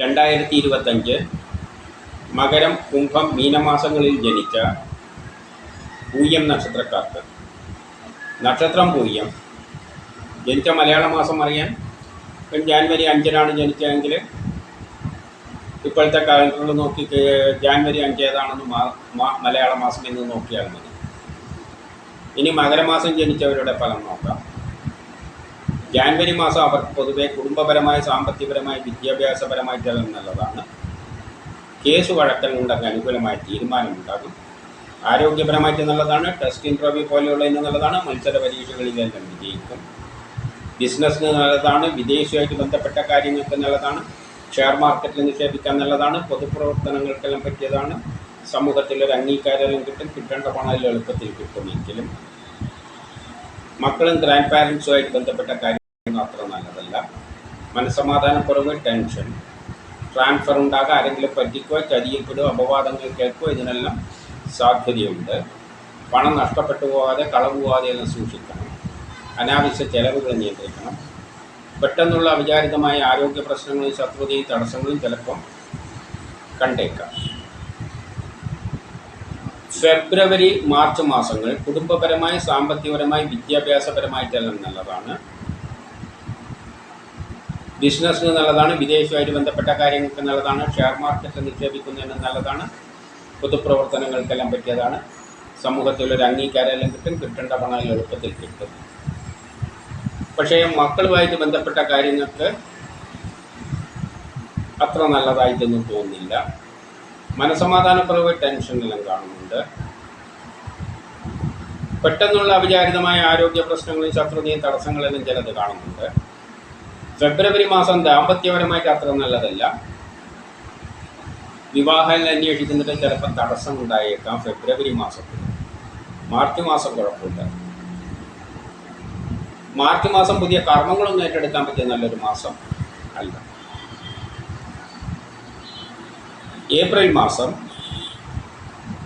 രണ്ടായിരത്തി ഇരുപത്തഞ്ച് മകരം കുംഭം മീനമാസങ്ങളിൽ ജനിച്ച പൂയം നക്ഷത്രക്കാർക്ക്. നക്ഷത്രം പൂയം. ജനിച്ച മലയാള മാസം അറിയാൻ ഇപ്പം ജാനുവരി അഞ്ചിനാണ് ജനിച്ചതെങ്കിൽ ഇപ്പോഴത്തെ കാലങ്ങളിൽ നോക്കി ജാൻവരി അഞ്ച് ഏതാണെന്ന് മലയാള മാസം എന്ന് നോക്കിയാൽ മതി. ഇനി മകരമാസം ജനിച്ചവരുടെ ഫലം നോക്കാം. ജാനുവരി മാസം അവർക്ക് പൊതുവെ കുടുംബപരമായ സാമ്പത്തികപരമായ വിദ്യാഭ്യാസപരമായിട്ടെല്ലാം നല്ലതാണ്. കേസ് വഴക്കലുണ്ടെങ്കിൽ അനുകൂലമായ തീരുമാനമുണ്ടാകും. ആരോഗ്യപരമായിട്ട് നല്ലതാണ് ടെസ്റ്റ് ഇന്റർവ്യൂ പോലെയുള്ളതിന് നല്ലതാണ് മത്സര പരീക്ഷകളിലെല്ലാം വിജയിക്കും. ബിസിനസ്സിന് നല്ലതാണ് വിദേശവുമായിട്ട് ബന്ധപ്പെട്ട കാര്യങ്ങൾക്ക് നല്ലതാണ് ഷെയർ മാർക്കറ്റിൽ നിക്ഷേപിക്കാൻ നല്ലതാണ് പൊതുപ്രവർത്തനങ്ങൾക്കെല്ലാം പറ്റിയതാണ്. സമൂഹത്തിൽ ഒരു അംഗീകാരമെല്ലാം കിട്ടും കിട്ടേണ്ട പണം എളുപ്പത്തിൽ കിട്ടുമെങ്കിലും മക്കളും ഗ്രാൻഡ് പാരൻസുമായിട്ട് ബന്ധപ്പെട്ട നല്ലതല്ല മനസ്സമാധാനക്കുറവ് ടെൻഷൻ. ട്രാൻസ്ഫർ ഉണ്ടാകാൻ ആരെങ്കിലും പറ്റിക്കോ ചതിയിൽപ്പെടുകയോ അപവാദങ്ങൾ കേൾക്കുകയോ ഇതിനെല്ലാം സാധ്യതയുണ്ട്. പണം നഷ്ടപ്പെട്ടു പോകാതെ കളവ് പോകാതെ എല്ലാം സൂക്ഷിക്കണം. അനാവശ്യ ചെലവുകൾ നിയന്ത്രിക്കണം. പെട്ടെന്നുള്ള അവിചാരിതമായ ആരോഗ്യ പ്രശ്നങ്ങളും ശത്രുതയും തടസ്സങ്ങളും ചിലപ്പം കണ്ടേക്കാം. ഫെബ്രുവരി മാർച്ച് മാസങ്ങൾ കുടുംബപരമായി സാമ്പത്തികപരമായി വിദ്യാഭ്യാസപരമായിട്ടെല്ലാം നല്ലതാണ്. ബിസിനസ്സിന് നല്ലതാണ് വിദേശവുമായിട്ട് ബന്ധപ്പെട്ട കാര്യങ്ങൾക്ക് നല്ലതാണ് ഷെയർ മാർക്കറ്റ് നിക്ഷേപിക്കുന്നതിന് നല്ലതാണ് പൊതുപ്രവർത്തനങ്ങൾക്കെല്ലാം പറ്റിയതാണ്. സമൂഹത്തിൽ ഒരു അംഗീകാരമെല്ലാം കിട്ടും കിട്ടേണ്ട പണം എളുപ്പത്തിൽ കിട്ടും. പക്ഷേ മക്കളുമായിട്ട് ബന്ധപ്പെട്ട കാര്യങ്ങൾക്ക് അത്ര നല്ലതായിട്ടൊന്നും തോന്നുന്നില്ല. മനസമാധാനക്കുറവ് ടെൻഷനെല്ലാം കാണുന്നുണ്ട്. പെട്ടെന്നുള്ള അവിചാരിതമായ ആരോഗ്യ പ്രശ്നങ്ങളും ശത്രുതയും തടസ്സങ്ങളെല്ലാം ചിലത് കാണുന്നുണ്ട്. ഫെബ്രുവരി മാസം ദാമ്പത്യപരമായിട്ട് അത്ര നല്ലതല്ല. വിവാഹം അന്വേഷിക്കുന്നതിൽ ചിലപ്പോൾ തടസ്സം ഉണ്ടായേക്കാം ഫെബ്രുവരി മാസത്തിൽ. മാർച്ച് മാസം കുഴപ്പമില്ല. മാർച്ച് മാസം പുതിയ കർമ്മങ്ങളൊന്നും ഏറ്റെടുക്കാൻ പറ്റിയ നല്ലൊരു മാസം അല്ല. ഏപ്രിൽ മാസം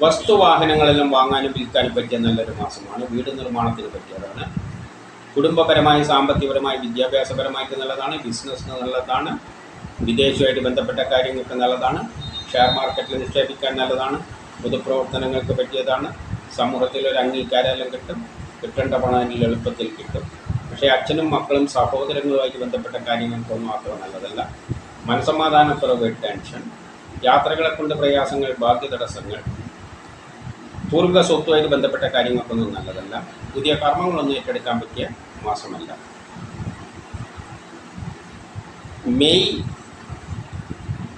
വസ്തുവാഹനങ്ങളെല്ലാം വാങ്ങാനും വിൽക്കാനും പറ്റിയ നല്ലൊരു മാസമാണ്. വീട് നിർമ്മാണത്തിന് പറ്റിയതാണ്. കുടുംബപരമായി സാമ്പത്തികപരമായി വിദ്യാഭ്യാസപരമായിട്ട് നല്ലതാണ് ബിസിനസ്സിന് നല്ലതാണ് വിദേശവുമായിട്ട് ബന്ധപ്പെട്ട കാര്യങ്ങൾക്ക് നല്ലതാണ് ഷെയർ മാർക്കറ്റിൽ നിക്ഷേപിക്കാൻ നല്ലതാണ് പൊതുപ്രവർത്തനങ്ങൾക്ക് പറ്റിയതാണ് സമൂഹത്തിൽ ഒരു അംഗീകാരമെല്ലാം കിട്ടും കിട്ടേണ്ട പണം അതിൽ എളുപ്പത്തിൽ കിട്ടും. പക്ഷേ അച്ഛനും മക്കളും സഹോദരങ്ങളുമായിട്ട് ബന്ധപ്പെട്ട കാര്യങ്ങൾക്കൊന്നും അത്ര നല്ലതല്ല. മനസമാധാനക്കുറവ് ടെൻഷൻ യാത്രകളെ കൊണ്ട് പ്രയാസങ്ങൾ ബാധ്യ തടസ്സങ്ങൾ പൂർവ സ്വത്തുമായിട്ട് ബന്ധപ്പെട്ട കാര്യങ്ങൾക്കൊന്നും നല്ലതല്ല. പുതിയ കർമ്മങ്ങളൊന്നും ഏറ്റെടുക്കാൻ പറ്റിയ മാസമല്ല. മെയ്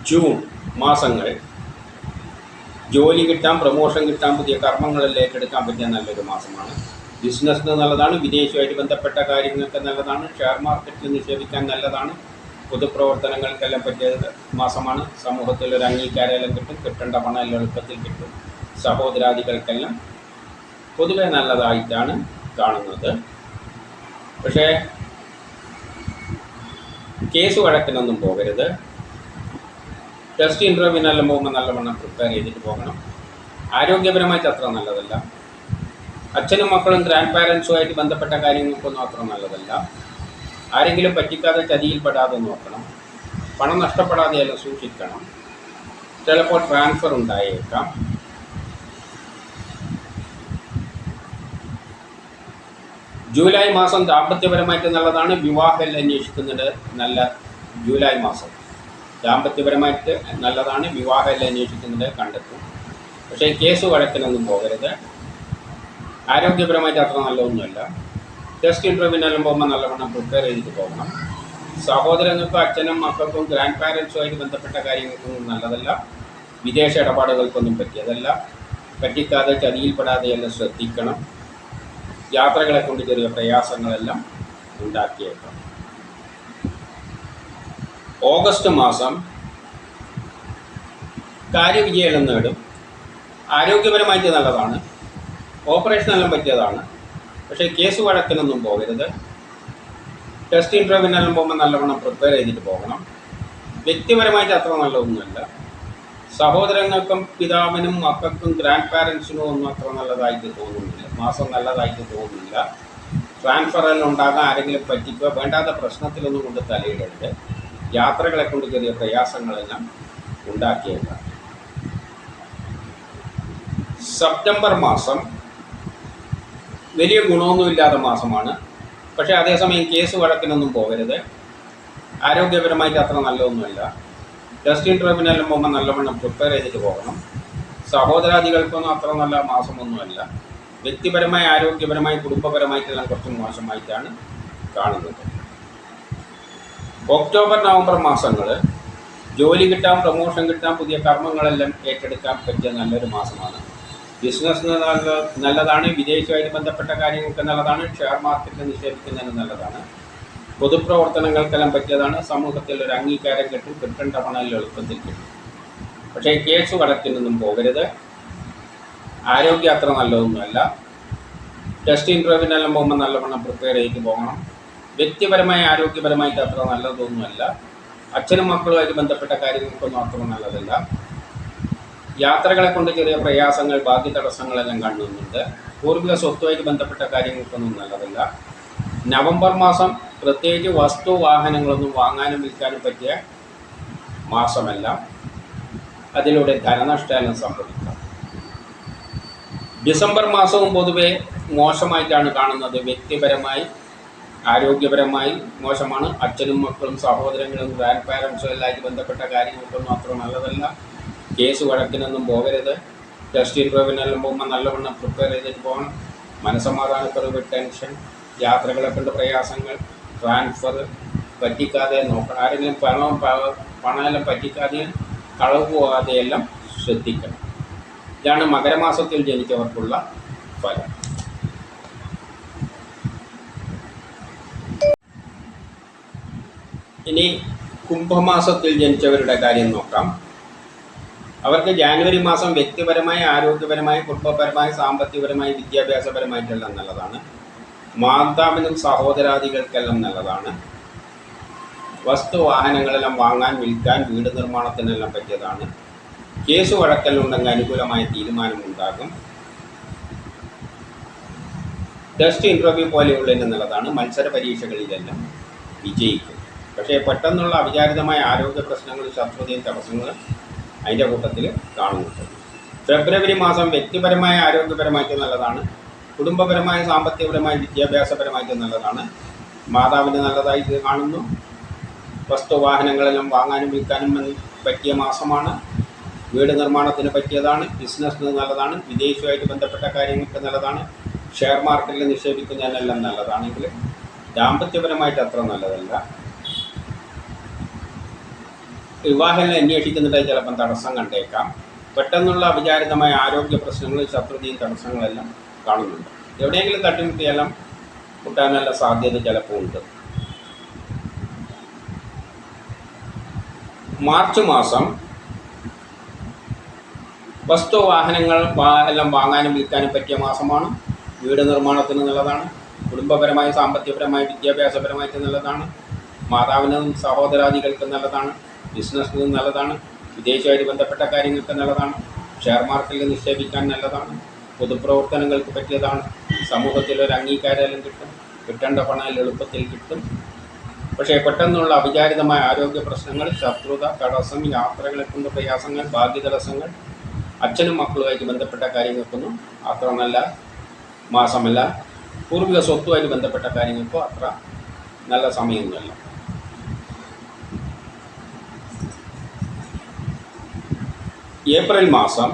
ജൂൺ മാസങ്ങൾ ജോലി കിട്ടാൻ പ്രമോഷൻ കിട്ടാൻ പുതിയ കർമ്മങ്ങളെല്ലാം ഏറ്റെടുക്കാൻ പറ്റിയ നല്ലൊരു മാസമാണ്. ബിസിനസ്സിന് നല്ലതാണ് വിദേശവുമായിട്ട് ബന്ധപ്പെട്ട കാര്യങ്ങൾക്ക് നല്ലതാണ് ഷെയർ മാർക്കറ്റിൽ നിക്ഷേപിക്കാൻ നല്ലതാണ് പൊതുപ്രവർത്തനങ്ങൾക്കെല്ലാം പറ്റിയ മാസമാണ്. സമൂഹത്തിൽ ഒരു അംഗീകാരമെല്ലാം കിട്ടും കിട്ടേണ്ട പണം എല്ലാം എളുപ്പത്തിൽ കിട്ടും. സഹോദരാദികൾക്കെല്ലാം പൊതുവെ നല്ലതായിട്ടാണ് കാണുന്നത്. പക്ഷേ കേസ് വഴക്കിനൊന്നും പോകരുത്. ടെസ്റ്റ് ഇന്റർവ്യൂവിനെല്ലാം പോകുമ്പോൾ നല്ലവണ്ണം പ്രിപ്പയർ ചെയ്തിട്ട് പോകണം. ആരോഗ്യപരമായിട്ട് അത്ര നല്ലതല്ല. അച്ഛനും മക്കളും ഗ്രാൻഡ് പാരൻസുമായിട്ട് ബന്ധപ്പെട്ട കാര്യങ്ങൾക്കൊന്നും അത്ര നല്ലതല്ല. ആരെങ്കിലും പറ്റിക്കാതെ ചതിയിൽപ്പെടാതെ നോക്കണം. പണം നഷ്ടപ്പെടാതെയല്ല സൂക്ഷിക്കണം. ചിലപ്പോൾ ട്രാൻസ്ഫർ ഉണ്ടായേക്കാം. ജൂലൈ മാസം ദാമ്പത്യപരമായിട്ട് നല്ലതാണ്. വിവാഹം അന്വേഷിക്കുന്നത് നല്ല ജൂലൈ മാസം. ദാമ്പത്യപരമായിട്ട് നല്ലതാണ്. വിവാഹം അന്വേഷിക്കുന്നത് കണ്ടെത്തും. പക്ഷേ കേസ് വഴക്കിനൊന്നും പോകരുത്. ആരോഗ്യപരമായിട്ട് അത്ര നല്ലതൊന്നുമല്ല. ടെസ്റ്റ് ഇന്റർവ്യൂവിനെല്ലാം പോകുമ്പോൾ നല്ലവണ്ണം പ്രിപ്പയർ ചെയ്തിട്ട് പോകണം. സഹോദരങ്ങൾക്കും അച്ഛനും മക്കൾക്കും ഗ്രാൻഡ് പാരൻസുമായിട്ട് ബന്ധപ്പെട്ട കാര്യങ്ങൾക്കൊന്നും നല്ലതല്ല. വിദേശ ഇടപാടുകൾക്കൊന്നും പറ്റിയതല്ല. പറ്റിക്കാതെ ചതിയിൽപ്പെടാതെ എല്ലാം ശ്രദ്ധിക്കണം. യാത്രകളെ കൊണ്ട് ചെറിയ പ്രയാസങ്ങളെല്ലാം ഉണ്ടാക്കിയേക്കാം. ഓഗസ്റ്റ് മാസം കാര്യവിജയം നേടും. ആരോഗ്യപരമായിട്ട് നല്ലതാണ്. ഓപ്പറേഷനെല്ലാം പറ്റിയതാണ്. പക്ഷേ കേസ് വഴക്കിനൊന്നും പോകരുത്. ടെസ്റ്റ് ഇന്റർവ്യൂവിനെല്ലാം പോകുമ്പോൾ നല്ലവണ്ണം പ്രിപ്പയർ ചെയ്തിട്ട് പോകണം. വ്യക്തിപരമായിട്ട് അത്ര നല്ലതൊന്നുമല്ല. സഹോദരങ്ങൾക്കും പിതാവിനും മക്കൾക്കും ഗ്രാൻഡ് പാരൻസിനും ഒന്നും അത്ര നല്ലതായിട്ട് തോന്നുന്നില്ല. മാസം നല്ലതായിട്ട് തോന്നുന്നില്ല. ട്രാൻസ്ഫറിൽ ഉണ്ടാകാൻ ആരെങ്കിലും പറ്റിക്കുക വേണ്ടാത്ത പ്രശ്നത്തിലൊന്നും കൊണ്ട് തലയിടരുത്. യാത്രകളെ കൊണ്ട് ചെറിയ പ്രയാസങ്ങളെല്ലാം ഉണ്ടാക്കിയേക്കാം. സെപ്റ്റംബർ മാസം വലിയ ഗുണമൊന്നുമില്ലാത്ത മാസമാണ്. പക്ഷേ അതേസമയം കേസ് വഴക്കിനൊന്നും പോകരുത്. ആരോഗ്യപരമായിട്ട് അത്ര നല്ലതൊന്നുമല്ല. ടെസ്റ്റിംഗ് ഇന്റർവ്യൂവിനെല്ലാം പോകുമ്പോൾ നല്ലവണ്ണം പ്രിപ്പയർ ചെയ്തിട്ട് പോകണം. സഹോദരാദികൾക്കൊന്നും അത്ര നല്ല മാസമൊന്നുമല്ല. വ്യക്തിപരമായി ആരോഗ്യപരമായി കുടുംബപരമായിട്ടെല്ലാം കുറച്ച് മോശമായിട്ടാണ് കാണുന്നത്. ഒക്ടോബർ നവംബർ മാസങ്ങൾ ജോലി കിട്ടാൻ പ്രൊമോഷൻ കിട്ടാൻ പുതിയ കർമ്മങ്ങളെല്ലാം ഏറ്റെടുക്കാൻ പറ്റിയ നല്ലൊരു മാസമാണ്. ബിസിനസ് നല്ല നല്ലതാണ് വിദേശവുമായിട്ട് ബന്ധപ്പെട്ട കാര്യങ്ങൾക്ക് നല്ലതാണ് ഷെയർ മാർക്കറ്റിൽ നിക്ഷേപിക്കുന്നതിന് നല്ലതാണ്. പൊതുപ്രവർത്തനങ്ങൾക്കെല്ലാം പറ്റിയതാണ് സമൂഹത്തിൽ ഒരു അംഗീകാരം കിട്ടും കിട്ടേണ്ട പണം എളുപ്പത്തിൽ കിട്ടും. പക്ഷേ കേസ് കടത്തിനൊന്നും പോകരുത്. ആരോഗ്യം അത്ര നല്ലതൊന്നുമല്ല. ടെസ്റ്റ് ഇന്റർവ്യൂവിനെല്ലാം പോകുമ്പോൾ നല്ലവണ്ണം പ്രിപ്പയർ ചെയ്ത് പോകണം. വ്യക്തിപരമായി ആരോഗ്യപരമായിട്ട് അത്ര നല്ലതൊന്നുമല്ല. അച്ഛനും മക്കളുമായിട്ട് ബന്ധപ്പെട്ട കാര്യങ്ങൾക്കൊന്നും അത്ര നല്ലതല്ല. യാത്രകളെ കൊണ്ട് ചെറിയ പ്രയാസങ്ങൾ ബാക്കി തടസ്സങ്ങളെല്ലാം കാണുന്നുണ്ട്. പൂർവിക സ്വത്തുമായിട്ട് ബന്ധപ്പെട്ട കാര്യങ്ങൾക്കൊന്നും നല്ലതല്ല. നവംബർ മാസം പ്രത്യേകിച്ച് വസ്തു വാഹനങ്ങളൊന്നും വാങ്ങാനും വിൽക്കാനും പറ്റിയ മാസമല്ല. അതിലൂടെ ധനനഷ്ടം സംഭവിക്കാം. ഡിസംബർ മാസവും പൊതുവെ മോശമായിട്ടാണ് കാണുന്നത്. വ്യക്തിപരമായി ആരോഗ്യപരമായി മോശമാണ്. അച്ഛനും മക്കളും സഹോദരങ്ങളും ഗ്രാൻഡ് പാരൻസും എല്ലാം ബന്ധപ്പെട്ട കാര്യങ്ങൾക്കൊന്നും അത്ര നല്ലതല്ല. കേസ് വഴക്കിനൊന്നും പോകരുത്. ടെസ്റ്റ് ഇന്റർവ്യൂവിനെല്ലാം പോകുമ്പോൾ നല്ലവണ്ണം പ്രിപ്പയർ ചെയ്തിട്ട് പോകണം. മനസ്സമാധാനക്കുറവ് ടെൻഷൻ യാത്രകളെ കൊണ്ട് പ്രയാസങ്ങൾ ട്രാൻസ്ഫർ പറ്റിക്കാതെ നോക്കണം. ആരെങ്കിലും പണം പണമെല്ലാം പറ്റിക്കാതെ കളവ് പോകാതെയെല്ലാം ശ്രദ്ധിക്കണം. ഇതാണ് മകരമാസത്തിൽ ജനിച്ചവർക്കുള്ള ഫലം. ഇനി കുംഭമാസത്തിൽ ജനിച്ചവരുടെ കാര്യം നോക്കാം. അവർക്ക് ജാനുവരി മാസം വ്യക്തിപരമായി ആരോഗ്യപരമായി കുടുംബപരമായി സാമ്പത്തികപരമായി വിദ്യാഭ്യാസപരമായിട്ടെല്ലാം നല്ലതാണ്. മാതാവിനും സഹോദരാദികൾക്കെല്ലാം നല്ലതാണ്. വസ്തു വാഹനങ്ങളെല്ലാം വാങ്ങാൻ വിൽക്കാൻ വീട് നിർമ്മാണത്തിനെല്ലാം പറ്റിയതാണ്. കേസ് വഴക്കലുണ്ടെങ്കിൽ അനുകൂലമായ തീരുമാനമുണ്ടാകും. ടെസ്റ്റ് ഇന്റർവ്യൂ പോലെയുള്ളതിന് നല്ലതാണ്. മത്സര പരീക്ഷകളിലെല്ലാം വിജയിക്കും. പക്ഷേ പെട്ടെന്നുള്ള അവിചാരിതമായ ആരോഗ്യ പ്രശ്നങ്ങൾ ശത്രുതയും തടസ്സങ്ങൾ അതിന്റെ കൂട്ടത്തിൽ കാണുന്നുണ്ട്. ഫെബ്രുവരി മാസം വ്യക്തിപരമായ ആരോഗ്യപരമായിട്ട് നല്ലതാണ്. കുടുംബപരമായ സാമ്പത്തികപരമായ വിദ്യാഭ്യാസപരമായിട്ട് നല്ലതാണ്. മാതാവിന് നല്ലതായിട്ട് കാണുന്നു. വസ്തുവാഹനങ്ങളെല്ലാം വാങ്ങാനും വിൽക്കാനും പറ്റിയ മാസമാണ്. വീട് നിർമ്മാണത്തിന് പറ്റിയതാണ്. ബിസിനസ്സിന് നല്ലതാണ്. വിദേശവുമായിട്ട് ബന്ധപ്പെട്ട കാര്യങ്ങൾക്ക് നല്ലതാണ്. ഷെയർ മാർക്കറ്റിൽ നിക്ഷേപിക്കുന്നതിനെല്ലാം നല്ലതാണെങ്കിൽ ദാമ്പത്യപരമായിട്ട് അത്ര നല്ലതല്ല. വിവാഹങ്ങൾ അന്വേഷിക്കുന്നതായി ചിലപ്പം തടസ്സം കണ്ടേക്കാം. പെട്ടെന്നുള്ള അവിചാരിതമായ ആരോഗ്യ പ്രശ്നങ്ങൾ ശത്രുതയും തടസ്സങ്ങളെല്ലാം കാണുന്നുണ്ട്. എവിടെയെങ്കിലും തട്ടിമുട്ടിയെല്ലാം മുട്ടാനുള്ള സാധ്യത ചിലപ്പോൾ ഉണ്ട്. മാർച്ച് മാസം വസ്തു വാഹനങ്ങൾ എല്ലാം വാങ്ങാനും വിൽക്കാനും പറ്റിയ മാസമാണ്. വീട് നിർമ്മാണത്തിന് നല്ലതാണ്. കുടുംബപരമായി സാമ്പത്തികപരമായി വിദ്യാഭ്യാസപരമായിട്ട് നല്ലതാണ്. മാതാവിനും സഹോദരാദികൾക്ക് നല്ലതാണ്. ബിസിനസ്സിന് നല്ലതാണ്. വിദേശമായിട്ട് ബന്ധപ്പെട്ട കാര്യങ്ങൾക്ക് നല്ലതാണ്. ഷെയർ മാർക്കറ്റിൽ നിക്ഷേപിക്കാൻ നല്ലതാണ്. പൊതുപ്രവർത്തനങ്ങൾക്ക് പറ്റിയതാണ്. സമൂഹത്തിൽ ഒരു അംഗീകാരം കിട്ടും കിട്ടേണ്ട പണം എളുപ്പത്തിൽ കിട്ടും. പക്ഷേ പെട്ടെന്നുള്ള അവിചാരിതമായ ആരോഗ്യ പ്രശ്നങ്ങൾ ശത്രുത തടസ്സം യാത്രകളെ കൊണ്ട് പ്രയാസങ്ങൾ ഭാഗ്യ തടസ്സങ്ങൾ അച്ഛനും മക്കളുമായിട്ട് ബന്ധപ്പെട്ട കാര്യങ്ങൾക്കൊന്നും അത്ര നല്ല മാസമല്ല. പൂർവിക സ്വത്തുമായിട്ട് ബന്ധപ്പെട്ട കാര്യങ്ങൾക്കോ അത്ര നല്ല സമയമൊന്നുമല്ല. ഏപ്രിൽ മാസം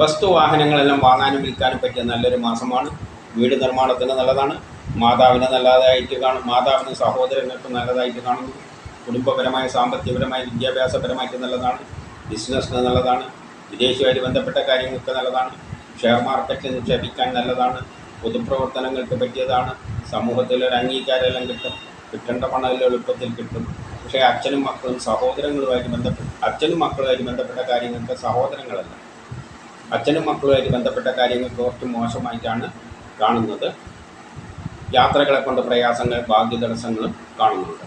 വസ്തു വാഹനങ്ങളെല്ലാം വാങ്ങാനും വിൽക്കാനും പറ്റിയ നല്ലൊരു മാസമാണ്. വീട് നിർമ്മാണത്തിന് നല്ലതാണ്. മാതാവിന് നല്ലതായിട്ട് കാണും. മാതാവിന് സഹോദരങ്ങൾക്ക് നല്ലതായിട്ട് കാണുന്നു കുടുംബപരമായ സാമ്പത്തികപരമായ വിദ്യാഭ്യാസപരമായിട്ട് നല്ലതാണ്. ബിസിനസ്സിന് നല്ലതാണ്. വിദേശവുമായിട്ട് ബന്ധപ്പെട്ട കാര്യങ്ങൾക്ക് നല്ലതാണ്. ഷെയർ മാർക്കറ്റിൽ നിക്ഷേപിക്കാൻ നല്ലതാണ്. പൊതുപ്രവർത്തനങ്ങൾക്ക് പറ്റിയതാണ്. സമൂഹത്തിൽ ഒരു അംഗീകാരമെല്ലാം കിട്ടും. കിട്ടേണ്ട പണമെല്ലാം എളുപ്പത്തിൽ കിട്ടും. പക്ഷേ അച്ഛനും മക്കളും സഹോദരങ്ങളുമായിട്ട് ബന്ധപ്പെട്ട് അച്ഛനും മക്കളുമായിട്ട് ബന്ധപ്പെട്ട കാര്യങ്ങൾക്ക് സഹോദരങ്ങളല്ല. അച്ഛനും മക്കളുമായിട്ട് ബന്ധപ്പെട്ട കാര്യങ്ങൾ കുറച്ച് മോശമായിട്ടാണ് കാണുന്നത്. യാത്രകളെ കൊണ്ട് പ്രയാസങ്ങൾ ഭാഗ്യ തടസ്സങ്ങളും കാണുന്നുണ്ട്.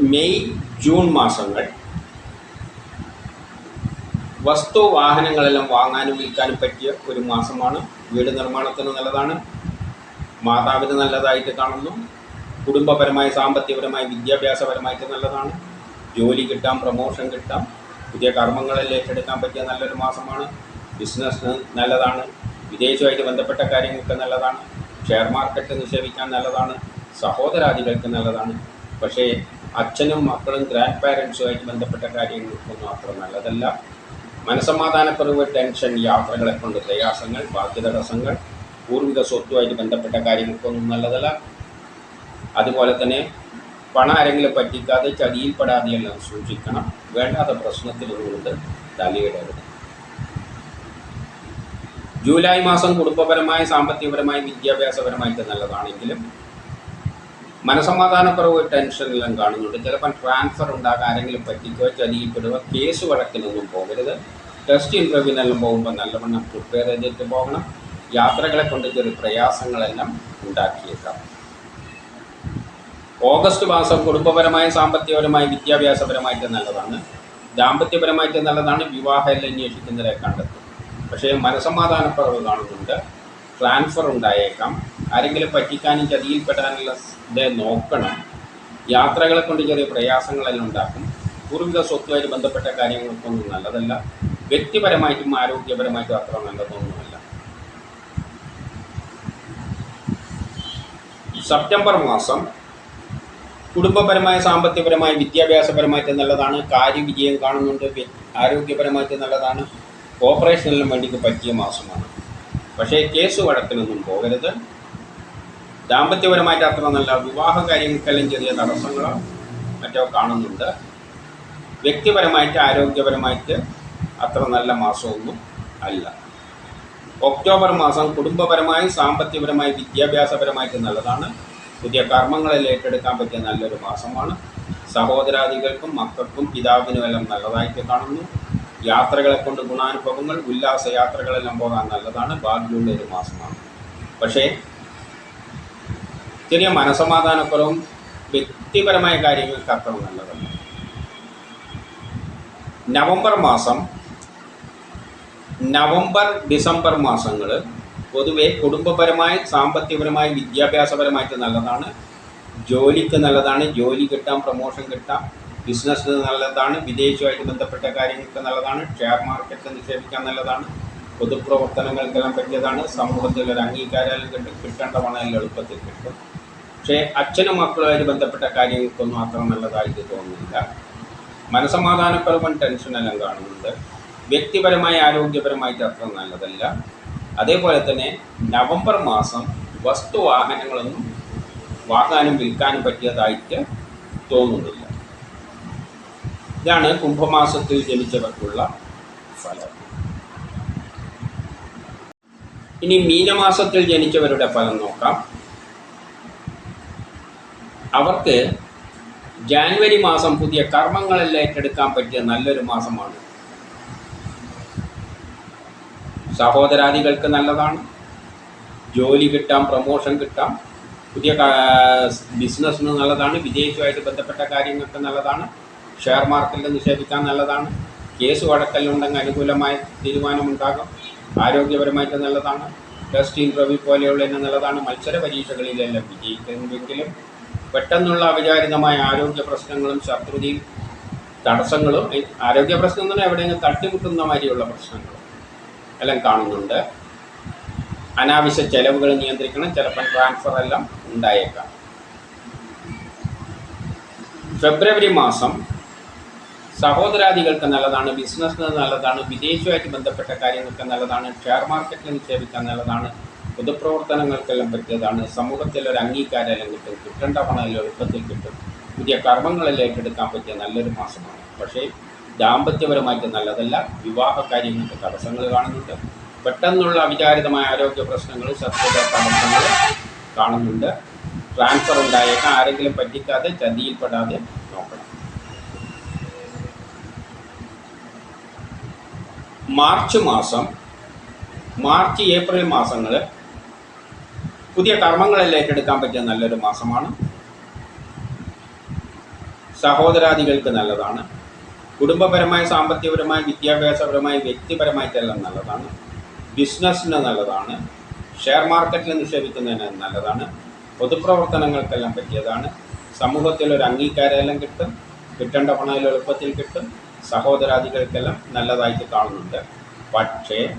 മെയ് ജൂൺ മാസങ്ങൾ വസ്തു വാഹനങ്ങളെല്ലാം വാങ്ങാനും വിൽക്കാനും പറ്റിയ ഒരു മാസമാണ്. വീട് നിർമ്മാണത്തിന് നല്ലതാണ്. മാതാവിന് നല്ലതായിട്ട് കാണുന്നു. കുടുംബപരമായി സാമ്പത്തികപരമായ വിദ്യാഭ്യാസപരമായിട്ട് നല്ലതാണ്. ജോലി കിട്ടാം പ്രമോഷൻ കിട്ടാം. പുതിയ കർമ്മങ്ങളിൽ ഏറ്റെടുക്കാൻ പറ്റിയ നല്ലൊരു മാസമാണ്. ബിസിനസ്സിന് നല്ലതാണ്. വിദേശവുമായിട്ട് ബന്ധപ്പെട്ട കാര്യങ്ങൾക്ക് നല്ലതാണ്. ഷെയർ മാർക്കറ്റ് നിക്ഷേപിക്കാൻ നല്ലതാണ്. സഹോദരാദികൾക്ക് നല്ലതാണ്. പക്ഷേ അച്ഛനും മക്കളും ഗ്രാൻഡ് പാരൻസുമായിട്ട് ബന്ധപ്പെട്ട കാര്യങ്ങൾക്കൊന്നും അത്ര നല്ലതല്ല. മനസമാധാനക്കുറവ് ടെൻഷൻ യാത്രകളെ കൊണ്ട് പ്രയാസങ്ങൾ ബാധ്യതടസ്സങ്ങൾ പൂർവിക സ്വത്തുമായിട്ട് ബന്ധപ്പെട്ട കാര്യങ്ങൾക്കൊന്നും നല്ലതല്ല. അതുപോലെ തന്നെ പണം ആരെങ്കിലും പറ്റിക്കാതെ ചതിയിൽപ്പെടാതെയെല്ലാം സൂക്ഷിക്കണം. വേണ്ടാത്ത പ്രശ്നത്തിലുകൊണ്ട് തലയിടരുത് ജൂലൈ മാസം കുടുംബപരമായി സാമ്പത്തികപരമായി വിദ്യാഭ്യാസപരമായിട്ട് നല്ലതാണെങ്കിലും മനസമാധാനക്കുറവ് ടെൻഷനെല്ലാം കാണുന്നുണ്ട്. ചിലപ്പോൾ ട്രാൻസ്ഫർ ഉണ്ടാകാൻ ആരെങ്കിലും പറ്റിക്കുകയോ ചതിയിൽപ്പെടുക കേസ് വഴക്കിനൊന്നും പോകരുത്. ടെസ്റ്റ് ഇന്റർവ്യൂവിനെല്ലാം പോകുമ്പോൾ നല്ലവണ്ണം പ്രിപ്പയർ ചെയ്തിട്ട് പോകണം. യാത്രകളെ കൊണ്ട് ചെറിയ പ്രയാസങ്ങളെല്ലാം ഉണ്ടാക്കിയേക്കാം. ഓഗസ്റ്റ് മാസം കുടുംബപരമായി സാമ്പത്തികപരമായി വിദ്യാഭ്യാസപരമായിട്ട് നല്ലതാണ്. ദാമ്പത്യപരമായിട്ട് നല്ലതാണ്. വിവാഹമെല്ലാം അന്വേഷിക്കുന്നവരെ കണ്ടെത്തും. പക്ഷേ മനസമാധാനക്കുറവ് കാണുന്നുണ്ട്. ട്രാൻസ്ഫർ ഉണ്ടായേക്കാം. ആരെങ്കിലും പറ്റിക്കാനും ചതിയിൽപ്പെടാനുള്ള ഇത് നോക്കണം. യാത്രകളെ കൊണ്ട് ചെറിയ പ്രയാസങ്ങളെല്ലാം ഉണ്ടാക്കും. പൂർവിക സ്വത്തുമായിട്ട് ബന്ധപ്പെട്ട കാര്യങ്ങൾക്കൊന്നും നല്ലതല്ല. വ്യക്തിപരമായിട്ടും ആരോഗ്യപരമായിട്ടും അത്ര നല്ലതൊന്നുമല്ല. സെപ്റ്റംബർ മാസം കുടുംബപരമായ സാമ്പത്തികപരമായ വിദ്യാഭ്യാസപരമായിട്ട് നല്ലതാണ് കാര്യവിജയം കാണുന്നുണ്ട് ആരോഗ്യപരമായിട്ട് നല്ലതാണ് ഓപ്പറേഷനെല്ലാം വേണ്ടിക്ക് പറ്റിയ മാസമാണ്. പക്ഷേ കേസ് വഴക്കിനൊന്നും പോകരുത്. ദാമ്പത്യപരമായിട്ട് അത്ര നല്ല വിവാഹ കാര്യങ്ങൾക്കെല്ലാം ചെറിയ തടസ്സങ്ങളോ മറ്റോ കാണുന്നുണ്ട്. വ്യക്തിപരമായിട്ട് ആരോഗ്യപരമായിട്ട് അത്ര നല്ല മാസമൊന്നും അല്ല. ഒക്ടോബർ മാസം കുടുംബപരമായി സാമ്പത്തികപരമായി വിദ്യാഭ്യാസപരമായിട്ട് നല്ലതാണ്. പുതിയ കർമ്മങ്ങളിൽ ഏറ്റെടുക്കാൻ പറ്റിയ നല്ലൊരു മാസമാണ്. സഹോദരാദികൾക്കും മക്കൾക്കും പിതാവിനുമെല്ലാം നല്ലതായിട്ട് കാണുന്നു. യാത്രകളെ കൊണ്ട് ഗുണാനുഭവങ്ങൾ ഉല്ലാസ യാത്രകളെല്ലാം പോകാൻ നല്ലതാണ്. ഭാഗ്യമുള്ള ഒരു മാസമാണ്. പക്ഷേ ചെറിയ മനസമാധാനക്കുറവും വ്യക്തിപരമായ കാര്യങ്ങൾക്ക് അത്ര നല്ലതല്ല. നവംബർ മാസം നവംബർ ഡിസംബർ മാസങ്ങൾ പൊതുവെ കുടുംബപരമായി സാമ്പത്തികപരമായി വിദ്യാഭ്യാസപരമായിട്ട് നല്ലതാണ്. ജോലിക്ക് നല്ലതാണ്. ജോലി കിട്ടാം പ്രൊമോഷൻ കിട്ടാം. ബിസിനസ്സിന് നല്ലതാണ്. വിദേശവുമായിട്ട് ബന്ധപ്പെട്ട കാര്യങ്ങൾക്ക് നല്ലതാണ്. ഷെയർ മാർക്കറ്റ് നിക്ഷേപിക്കാൻ നല്ലതാണ്. പൊതുപ്രവർത്തനങ്ങൾക്കെല്ലാം പറ്റിയതാണ്. സമൂഹത്തിൽ ഒരു അംഗീകാരം കിട്ടും കിട്ടേണ്ട പണം എളുപ്പത്തിൽ കിട്ടും. പക്ഷേ അച്ഛനും മക്കളുമായിട്ട് ബന്ധപ്പെട്ട കാര്യങ്ങൾക്കൊന്നും അത്ര നല്ലതായിട്ട് തോന്നുന്നില്ല. മനസമാധാനപരവും ടെൻഷനെല്ലാം കാണുന്നുണ്ട്. വ്യക്തിപരമായി ആരോഗ്യപരമായിട്ട് അത്ര നല്ലതല്ല. അതേപോലെ തന്നെ നവംബർ മാസം വസ്തുവാഹനങ്ങളൊന്നും വാങ്ങാനും വിൽക്കാനും പറ്റിയതായിട്ട് തോന്നുന്നില്ല. ഇതാണ് കുംഭമാസത്തിൽ ജനിച്ചവർക്കുള്ള ഫലം. ഇനി മീനമാസത്തിൽ ജനിച്ചവരുടെ ഫലം നോക്കാം. അവർക്ക് ജാനുവരി മാസം പുതിയ കർമ്മങ്ങളെല്ലാം ഏറ്റെടുക്കാൻ പറ്റിയ നല്ലൊരു മാസമാണ്. സഹോദരാദികൾക്ക് നല്ലതാണ്. ജോലി കിട്ടാം പ്രമോഷൻ കിട്ടാം. പുതിയ ബിസിനസ്സിന് നല്ലതാണ്. വിജയിച്ചുമായിട്ട് ബന്ധപ്പെട്ട കാര്യങ്ങൾക്ക് നല്ലതാണ്. ഷെയർ മാർക്കറ്റിൽ നിക്ഷേപിക്കാൻ നല്ലതാണ്. കേസ് വഴക്കലുണ്ടെങ്കിൽ അനുകൂലമായ തീരുമാനമുണ്ടാകും. ആരോഗ്യപരമായിട്ട് നല്ലതാണ്. ടെസ്റ്റ് ഇന്റർവ്യൂ പോലെയുള്ള തന്നെ നല്ലതാണ്. മത്സര പരീക്ഷകളിലെല്ലാം വിജയിക്കുന്നുവെങ്കിലും പെട്ടെന്നുള്ള അവിചാരിതമായ ആരോഗ്യ പ്രശ്നങ്ങളും ശത്രുതയും തടസ്സങ്ങളും ആരോഗ്യ പ്രശ്നം പറഞ്ഞാൽ എവിടെയെങ്കിലും തട്ടിമുട്ടുന്ന മാതിരിയുള്ള പ്രശ്നങ്ങളും. എല്ലാം കാണുന്നുണ്ട്. അനാവശ്യ ചെലവുകൾ നിയന്ത്രിക്കണം ചിലപ്പോൾ ട്രാൻസ്ഫർ എല്ലാം ഉണ്ടായേക്കാം. ഫെബ്രുവരി മാസം സഹോദരാദികൾക്ക് നല്ലതാണ് ബിസിനസ്സിന് നല്ലതാണ് വിദേശവുമായിട്ട് ബന്ധപ്പെട്ട കാര്യങ്ങൾക്ക് നല്ലതാണ് ഷെയർ മാർക്കറ്റിൽ നിക്ഷേപിക്കാൻ നല്ലതാണ് പൊതുപ്രവർത്തനങ്ങൾക്കെല്ലാം പറ്റിയതാണ് സമൂഹത്തിൽ ഒരു അംഗീകാരമെല്ലാം കിട്ടും കിട്ടേണ്ട പണം എളുപ്പത്തിൽ കിട്ടും. പുതിയ കർമ്മങ്ങളെല്ലാം ഏറ്റെടുക്കാൻ പറ്റിയ നല്ലൊരു മാസമാണ്. പക്ഷേ ദാമ്പത്യപരമായിട്ട് നല്ലതല്ല. വിവാഹ കാര്യങ്ങൾക്ക് തടസ്സങ്ങൾ കാണുന്നുണ്ട്. പെട്ടെന്നുള്ള അവിചാരിതമായ ആരോഗ്യ പ്രശ്നങ്ങൾ ശത്രുത തടസ്സങ്ങൾ കാണുന്നുണ്ട്. ട്രാൻസ്ഫർ ഉണ്ടായേക്കാം. ആരെങ്കിലും പറ്റിക്കാതെ ചതിയിൽപ്പെടാതെ നോക്കണം. മാർച്ച് മാസം മാർച്ച് ഏപ്രിൽ മാസങ്ങൾ പുതിയ കർമ്മങ്ങളെല്ലാം ഏറ്റെടുക്കാൻ പറ്റിയ നല്ലൊരു മാസമാണ്. സഹോദരാദികൾക്ക് നല്ലതാണ്. കുടുംബപരമായി സാമ്പത്തികപരമായി വിദ്യാഭ്യാസപരമായി വ്യക്തിപരമായിട്ടെല്ലാം നല്ലതാണ്. ബിസിനസ്സിന് നല്ലതാണ്. ഷെയർ മാർക്കറ്റിൽ നിക്ഷേപിക്കുന്നതിന് നല്ലതാണ്. പൊതുപ്രവർത്തനങ്ങൾക്കെല്ലാം പറ്റിയതാണ്. സമൂഹത്തിൽ ഒരു അംഗീകാരമെല്ലാം കിട്ടും. കിട്ടേണ്ട പണം എളുപ്പത്തിൽ കിട്ടും. സഹോദരാദികൾക്കെല്ലാം നല്ലതായിട്ട് കാണുന്നുണ്ട്. പക്ഷേ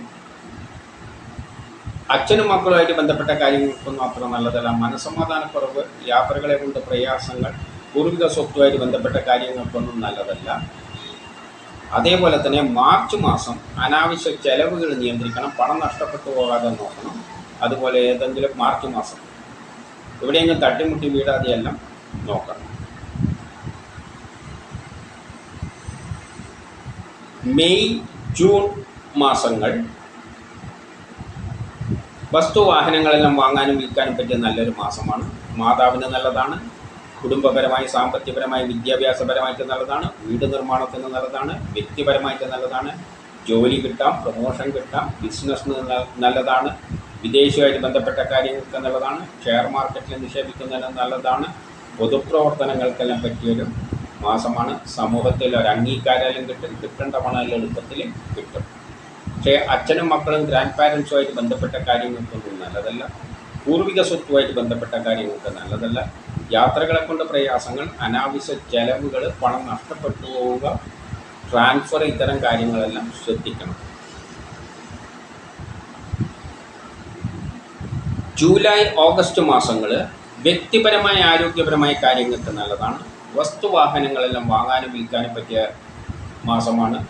അച്ഛനും മക്കളുമായിട്ട് ബന്ധപ്പെട്ട കാര്യങ്ങൾക്കൊന്നും മാത്രം നല്ലതല്ല. മനസമാധാനക്കുറവ് യാത്രകളെ കൊണ്ട് പ്രയാസങ്ങൾ പൂർവിക സ്വത്തുമായിട്ട് ബന്ധപ്പെട്ട കാര്യങ്ങൾക്കൊന്നും നല്ലതല്ല. അതേപോലെ തന്നെ മാർച്ച് മാസം അനാവശ്യ ചെലവുകൾ നിയന്ത്രിക്കണം പണം നഷ്ടപ്പെട്ടു പോകാതെ നോക്കണം. അതുപോലെ ഏതെങ്കിലും മാർച്ച് മാസം എവിടെയെങ്കിലും തട്ടിമുട്ടി വീടാതെയെല്ലാം നോക്കണം. മെയ് ജൂൺ മാസങ്ങൾ വസ്തുവാഹനങ്ങളെല്ലാം വാങ്ങാനും വിൽക്കാനും പറ്റിയ നല്ലൊരു മാസമാണ്. മാതാവിന് നല്ലതാണ് കുടുംബപരമായി സാമ്പത്തികപരമായി വിദ്യാഭ്യാസപരമായിട്ട് നല്ലതാണ് വീട് നിർമ്മാണത്തിന് നല്ലതാണ് വ്യക്തിപരമായിട്ട് നല്ലതാണ് ജോലി കിട്ടാം പ്രൊമോഷൻ കിട്ടാം ബിസിനസ്സിന് നല്ലതാണ് വിദേശവുമായിട്ട് ബന്ധപ്പെട്ട കാര്യങ്ങൾക്ക് നല്ലതാണ് ഷെയർ മാർക്കറ്റിൽ നിക്ഷേപിക്കുന്നതിന് നല്ലതാണ് പൊതുപ്രവർത്തനങ്ങൾക്കെല്ലാം പറ്റിയൊരു മാസമാണ്. സമൂഹത്തിൽ ഒരു അംഗീകാരം കിട്ടും കിട്ടേണ്ട പണം എളുപ്പത്തിൽ കിട്ടും. പക്ഷേ അച്ഛനും മക്കളും ഗ്രാൻഡ് പാരൻസുമായിട്ട് ബന്ധപ്പെട്ട കാര്യങ്ങൾക്കൊന്നും നല്ലതല്ല. പൂർവിക സ്വത്തുമായിട്ട് ബന്ധപ്പെട്ട കാര്യങ്ങൾക്ക് നല്ലതല്ല. യാത്രകളെ കൊണ്ട് പ്രയാസങ്ങൾ അനാവശ്യ ചെലവുകൾ പണം നഷ്ടപ്പെട്ടു പോവുക ട്രാൻസ്ഫർ ഇത്തരം കാര്യങ്ങളെല്ലാം ശ്രദ്ധിക്കണം. ജൂലൈ ഓഗസ്റ്റ് മാസങ്ങൾ വ്യക്തിപരമായ ആരോഗ്യപരമായ കാര്യങ്ങൾക്ക് നല്ലതാണ്. വസ്തുവാഹനങ്ങളെല്ലാം വാങ്ങാനും വിൽക്കാനും പറ്റിയ മാസമാണ്.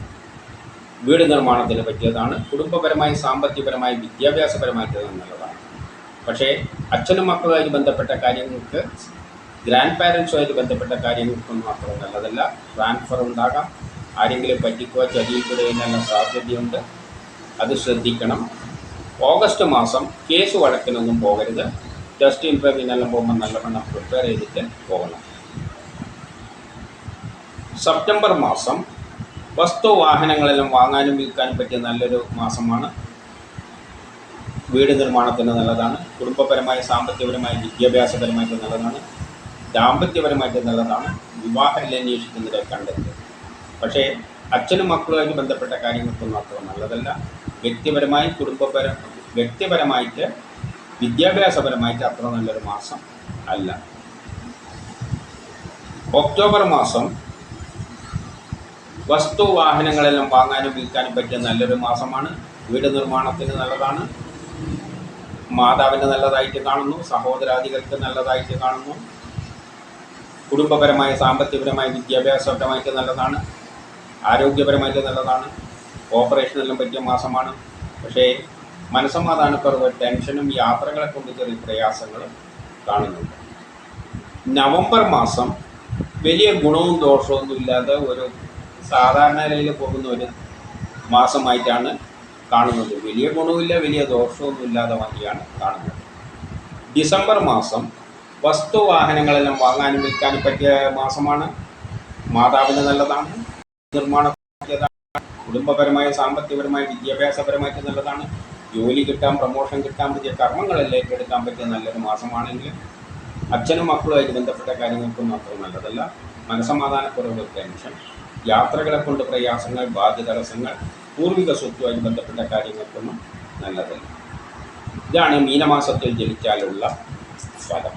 വീട് നിർമ്മാണത്തിന് പറ്റിയതാണ്. കുടുംബപരമായി സാമ്പത്തികപരമായി വിദ്യാഭ്യാസപരമായിട്ട് നല്ലതാണ്. പക്ഷേ അച്ഛനും മക്കളുമായി ബന്ധപ്പെട്ട കാര്യങ്ങൾക്ക് ഗ്രാൻഡ് പാരൻസുമായിട്ട് ബന്ധപ്പെട്ട കാര്യങ്ങൾക്കൊന്നും അത്ര നല്ലതല്ല. ട്രാൻസ്ഫർ ഉണ്ടാകാം. ആരെങ്കിലും പറ്റിക്കോ ചതിയിൽപ്പെടുകയെന്നെല്ലാം സാധ്യതയുണ്ട്. അത് ശ്രദ്ധിക്കണം. ഓഗസ്റ്റ് മാസം കേസ് വഴക്കിനൊന്നും പോകരുത്. ടെസ്റ്റ് ഇന്റർവ്യൂവിനെല്ലാം പോകുമ്പോൾ നല്ലവണ്ണം പ്രിപ്പയർ ചെയ്തിട്ട് പോകണം. സെപ്റ്റംബർ മാസം വസ്തു വാഹനങ്ങളെല്ലാം വാങ്ങാനും വിൽക്കാനും പറ്റിയ നല്ലൊരു മാസമാണ്. വീട് നിർമ്മാണത്തിന് നല്ലതാണ്. കുടുംബപരമായ സാമ്പത്തികപരമായ വിദ്യാഭ്യാസപരമായിട്ട് നല്ലതാണ്. ദാമ്പത്യപരമായിട്ട് നല്ലതാണ് വിവാഹം അന്വേഷിക്കുന്നതിലെ കണ്ടെത്തുക പക്ഷേ അച്ഛനും മക്കളുമായിട്ട് ബന്ധപ്പെട്ട കാര്യങ്ങൾക്കൊന്നും മാത്രം നല്ലതല്ല. വ്യക്തിപരമായി കുടുംബപര വ്യക്തിപരമായിട്ട് വിദ്യാഭ്യാസപരമായിട്ട് അത്ര നല്ലൊരു മാസം അല്ല. ഒക്ടോബർ മാസം വസ്തു വാഹനങ്ങളെല്ലാം വാങ്ങാനും വിൽക്കാനും പറ്റിയ നല്ലൊരു മാസമാണ്. വീട് നിർമ്മാണത്തിന് നല്ലതാണ്. മാതാവിന് നല്ലതായിട്ട് കാണുന്നു. സഹോദരാദികൾക്ക് നല്ലതായിട്ട് കാണുന്നു. കുടുംബപരമായ സാമ്പത്തികപരമായ വിദ്യാഭ്യാസപരമായിട്ട് നല്ലതാണ്. ആരോഗ്യപരമായിട്ട് നല്ലതാണ്. ഓപ്പറേഷനെല്ലാം പറ്റിയ മാസമാണ്. പക്ഷേ മനസ്സമാധാനക്കുറവ് ടെൻഷനും യാത്രകളെ കൊണ്ട് ചെറിയ പ്രയാസങ്ങളും കാണുന്നുണ്ട്. നവംബർ മാസം വലിയ ഗുണവും ദോഷവും ഇല്ലാതെ ഒരു സാധാരണ നിലയിൽ പോകുന്ന ഒരു മാസമായിട്ടാണ് കാണുന്നത്. വലിയ ഗുണവുമില്ല വലിയ ദോഷമൊന്നും ഇല്ലാതെ വണ്ടിയാണ് കാണുന്നത്. ഡിസംബർ മാസം വസ്തു വാഹനങ്ങളെല്ലാം വാങ്ങാനും വിൽക്കാനും പറ്റിയ മാസമാണ്. മാതാവിന് നല്ലതാണ് നിർമ്മാണ കുടുംബപരമായ സാമ്പത്തികപരമായ വിദ്യാഭ്യാസപരമായിട്ട് നല്ലതാണ്. ജോലി കിട്ടാൻ പ്രമോഷൻ കിട്ടാൻ പറ്റിയ കർമ്മങ്ങളെല്ലാം ഏറ്റെടുക്കാൻ പറ്റിയ നല്ലൊരു മാസമാണെങ്കിൽ അച്ഛനും മക്കളുമായിട്ട് ബന്ധപ്പെട്ട കാര്യങ്ങൾക്കൊന്നും മാത്രം നല്ലതല്ല മനസമാധാനക്കുറവ് ടെൻഷൻ യാത്രകളെ കൊണ്ട് പ്രയാസങ്ങൾ ബാധ്യ തടസ്സങ്ങൾ പൂർവിക സ്വത്തുമായി ബന്ധപ്പെട്ട കാര്യങ്ങൾക്കൊന്നും നല്ലതല്ല. ഇതാണ് മീനമാസത്തിൽ ജനിച്ചാലുള്ള ഫലം.